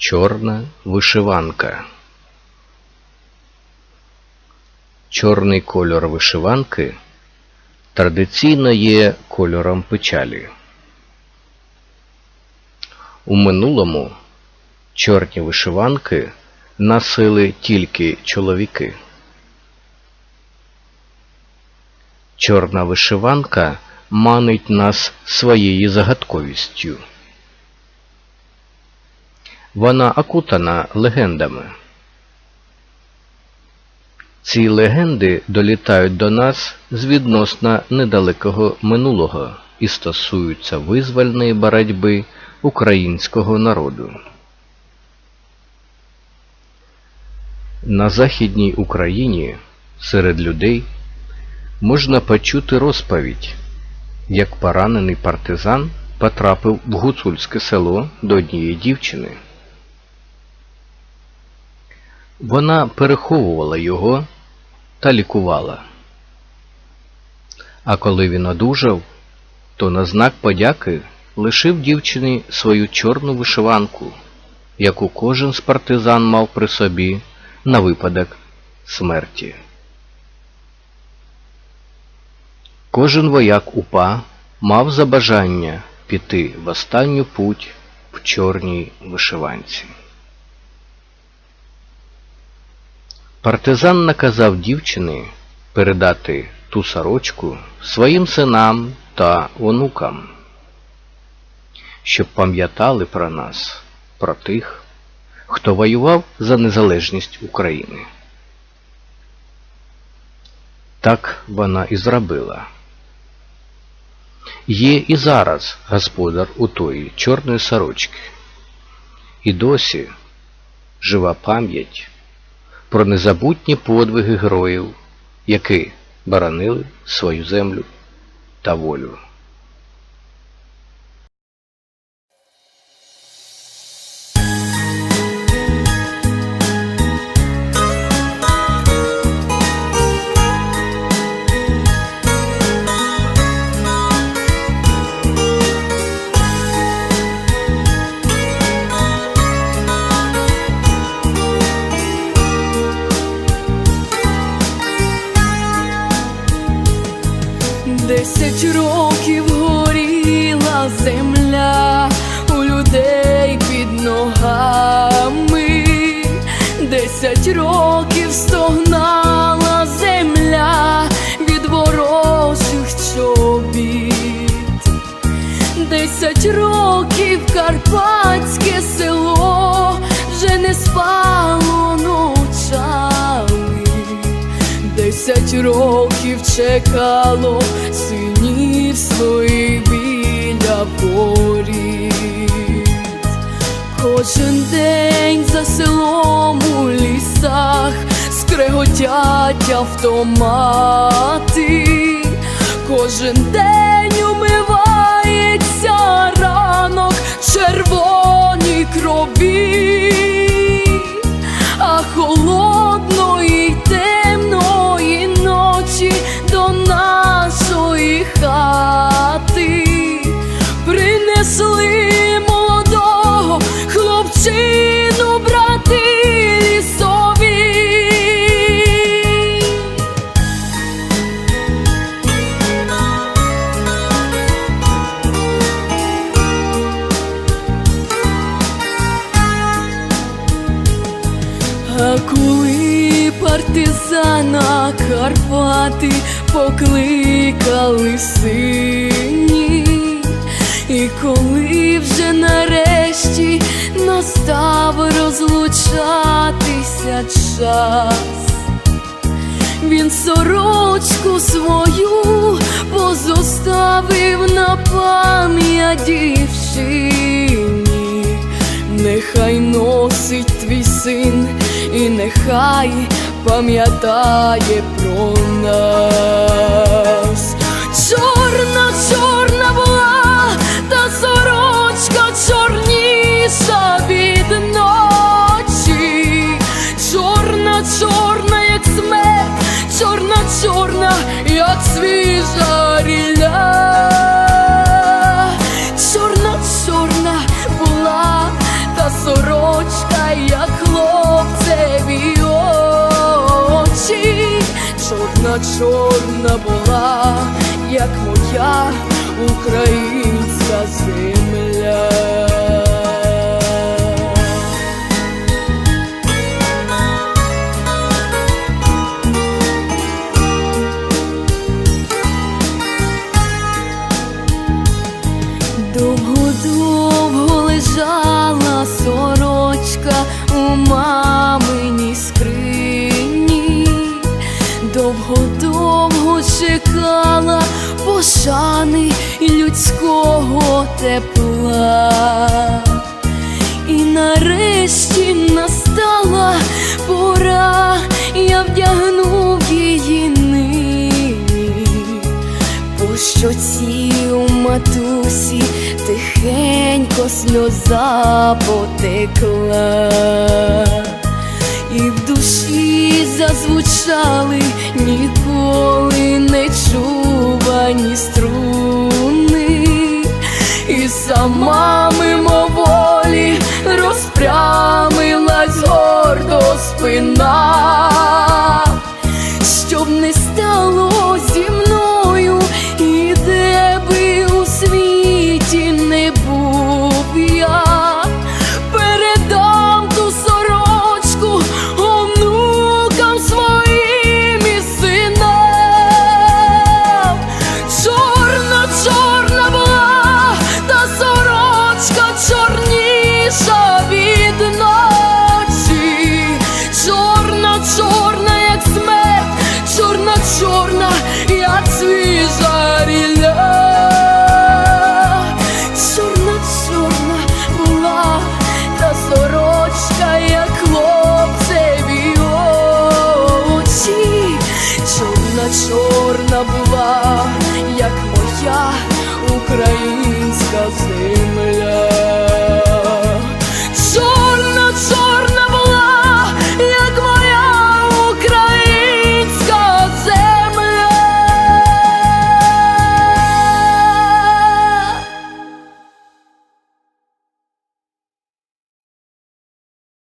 Чорна вишиванка. Чорний кольор вишиванки традиційно є кольором печалі. У минулому чорні вишиванки носили тільки чоловіки. Чорна вишиванка манить нас своєю загадковістю. Вона окутана легендами. Ці легенди долітають до нас з відносно недалекого минулого і стосуються визвольної боротьби українського народу. На Західній Україні серед людей можна почути розповідь, як поранений партизан потрапив в гуцульське село до однієї дівчини. Вона переховувала його та лікувала. А коли він одужав, то на знак подяки лишив дівчині свою чорну вишиванку, яку кожен з партизан мав при собі на випадок смерті. Кожен вояк УПА мав за бажання піти в останню путь в чорній вишиванці. Партизан наказав дівчини передати ту сорочку своїм синам та онукам, щоб пам'ятали про нас, про тих, хто воював за незалежність України. Так вона і зробила. Є і зараз господар у тої чорної сорочки. І досі жива пам'ять про незабутні подвиги героїв, які баранили свою землю та волю. Десять років горіла земля у людей під ногами, десять років стогнала земля від ворожих чобіт, десять років карпатське Десять років чекало синів своїх біля порід. Кожен день за селом у лісах скреготять автомати. Кожен день умивається ранок в червоній крові Коли партизана Карпати покликали сині, і коли вже нарешті настав розлучатися час, він сорочку свою позоставив на пам'ять дівчині. Нехай носить твій син, нехай пам'ятає про нас. Українська земля. Пошани і людського тепла. І нарешті настала пора, я вдягнув її нині по щоці у матусі тихенько сльоза потекла, і в душі зазвучали ніколи не стало зі Чорна, була, як моя земля.